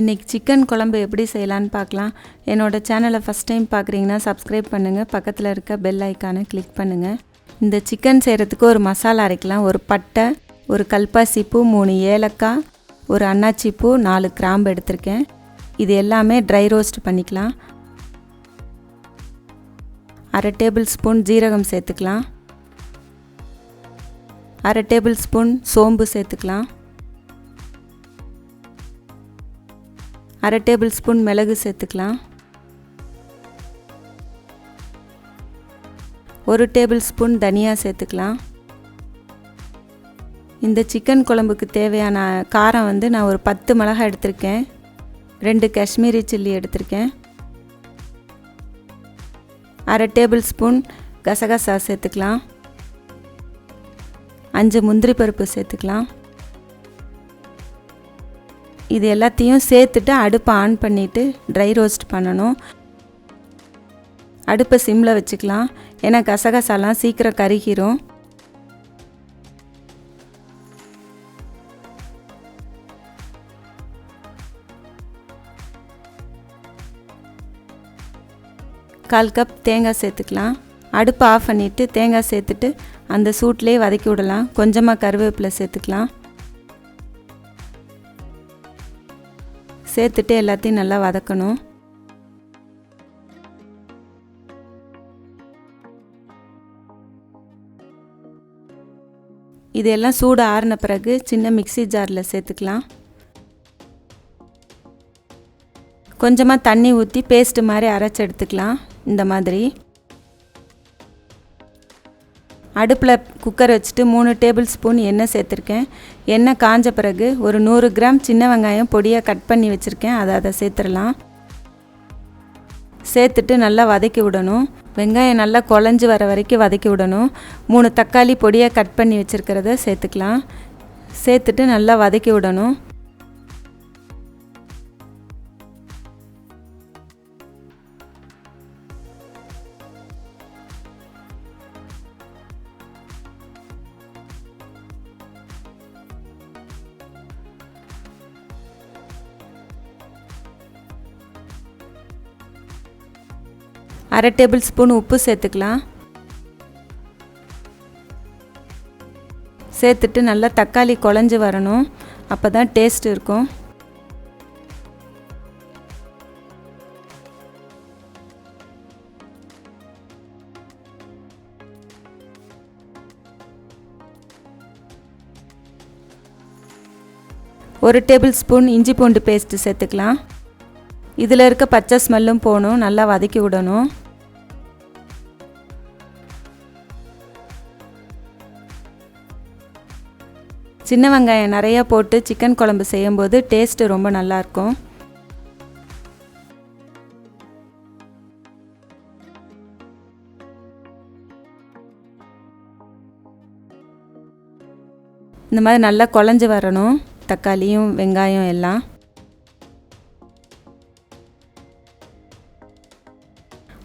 இன்றைக்கி சிக்கன் குழம்பு எப்படி செய்யலான்னு பார்க்கலாம். என்னோடய சேனலை ஃபஸ்ட் டைம் பார்க்குறீங்கன்னா சப்ஸ்கிரைப் பண்ணுங்கள் பக்கத்தில் இருக்க பெல் ஐக்கானை கிளிக் பண்ணுங்கள் இந்த சிக்கன் செய்கிறதுக்கு ஒரு மசாலா அரைக்கலாம். ஒரு பட்டை ஒரு கல்பாசி பூ மூணு ஏலக்காய் ஒரு அன்னாச்சி பூ நாலு கிராம்பு எடுத்திருக்கேன். இது எல்லாமே ட்ரை ரோஸ்ட் பண்ணிக்கலாம். அரை டேபிள் ஸ்பூன் ஜீரகம் சேர்த்துக்கலாம். அரை டேபிள் ஸ்பூன் சோம்பு சேர்த்துக்கலாம். அரை டேபிள் ஸ்பூன் மிளகு சேர்த்துக்கலாம். ஒரு டேபிள் ஸ்பூன் தனியா சேர்த்துக்கலாம். இந்த சிக்கன் குழம்புக்கு தேவையான காரம் வந்து நான் ஒரு பத்து மிளகாய் எடுத்திருக்கேன். ரெண்டு காஷ்மீரி சில்லி எடுத்திருக்கேன். அரை டேபிள் ஸ்பூன் கசகசா சேர்த்துக்கலாம். அஞ்சு முந்திரி பருப்பு சேர்த்துக்கலாம். இது எல்லாத்தையும் சேர்த்துட்டு அடுப்பை ஆன் பண்ணிவிட்டு ட்ரை ரோஸ்ட் பண்ணணும். அடுப்பை சிம்மில் வச்சுக்கலாம். ஏன்னா கசகசாலாம் சீக்கிரம் கருகிரும். கால் கப் தேங்காய் சேர்த்துக்கலாம். அடுப்பை ஆஃப் பண்ணிவிட்டு தேங்காய் சேர்த்துட்டு அந்த சூட்லேயே வதக்கி விடலாம். கொஞ்சமாக கருவேப்பிலை சேர்த்துக்கலாம். சேர்த்துட்டு எல்லாத்தையும் நல்லா வதக்கணும். இதெல்லாம் சூடு ஆறின பிறகு சின்ன மிக்சி ஜாரில் சேர்த்துக்கலாம். கொஞ்சமாக தண்ணி ஊற்றி பேஸ்ட்டு மாதிரி அரைச்சி எடுத்துக்கலாம். இந்த மாதிரி. அடுப்பில் குக்கர் வச்சுட்டு மூணு டேபிள் ஸ்பூன் எண்ணெய் சேர்த்துருக்கேன். எண்ணெய் காஞ்ச பிறகு ஒரு நூறு கிராம் சின்ன வெங்காயம் பொடியாக கட் பண்ணி வச்சுருக்கேன். அதை அதை சேர்த்துடலாம். சேர்த்துட்டு நல்லா வதக்கி விடணும். வெங்காயம் நல்லா குழஞ்சி வர வரைக்கும் வதக்கி விடணும். மூணு தக்காளி பொடியாக கட் பண்ணி வச்சுருக்கிறத சேர்த்துக்கலாம். சேர்த்துட்டு நல்லா வதக்கி விடணும். அரை டேபிள் ஸ்பூன் உப்பு சேர்த்துக்கலாம். சேர்த்துட்டு நல்லா தக்காளி குழஞ்சி வரணும். அப்போ தான் டேஸ்ட் இருக்கும். ஒரு டேபிள் ஸ்பூன் இஞ்சி பூண்டு பேஸ்ட்டு சேர்த்துக்கலாம். இதில் இருக்க பச்சை ஸ்மெல்லும் போகணும். நல்லா வதக்கி விடணும். சின்ன வெங்காயம் நிறையா போட்டு சிக்கன் குழம்பு செய்யும்போது டேஸ்ட்டு ரொம்ப நல்லாயிருக்கும். இந்த மாதிரி நல்லா குழஞ்சி வரணும். தக்காளியும் வெங்காயம் எல்லாம்.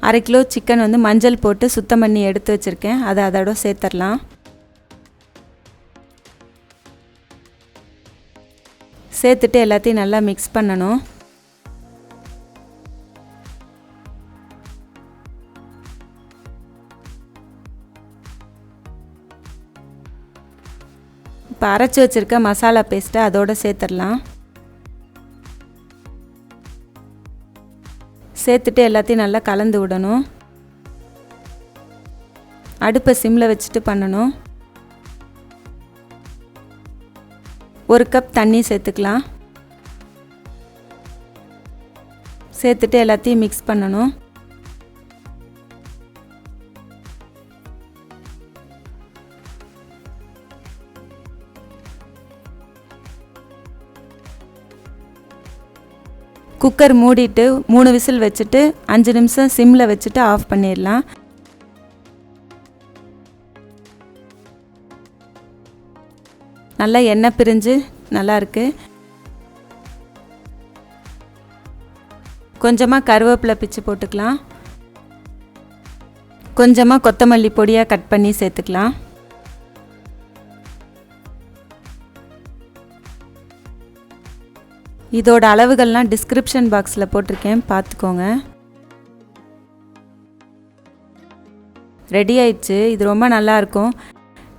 அரை கிலோ சிக்கன் வந்து மஞ்சள் போட்டு சுத்தம் பண்ணி எடுத்து வச்சுருக்கேன். அதை அதோட சேர்த்துடலாம். சேர்த்துட்டு எல்லாத்தையும் நல்லா மிக்ஸ் பண்ணணும். இப்போ அரைச்சி வச்சுருக்க மசாலா பேஸ்ட்டை அதோடு சேர்த்துடலாம். சேர்த்துட்டு எல்லாத்தையும் நல்லா கலந்து விடணும். அடுப்பை சிம்மில் வச்சுட்டு பண்ணணும். ஒரு கப் தண்ணி சேர்த்துக்கலாம். சேர்த்துட்டு எல்லாத்தையும் மிக்ஸ் பண்ணணும். குக்கர் மூடிட்டு மூணு விசில் வச்சுட்டு அஞ்சு நிமிஷம் சிம்மில் வச்சுட்டு ஆஃப் பண்ணிடலாம். நல்லா எண்ணெய் பிரிஞ்சு நல்லா இருக்கு. கொஞ்சமாக கருவேப்பிலை பிச்சு போட்டுக்கலாம். கொஞ்சமாக கொத்தமல்லி பொடியாக கட் பண்ணி சேர்த்துக்கலாம். இதோட அளவுகள்லாம் டிஸ்கிரிப்ஷன் பாக்ஸில் போட்டிருக்கேன் பார்த்துக்கோங்க. ரெடி ஆயிடுச்சு. இது ரொம்ப நல்லாயிருக்கும்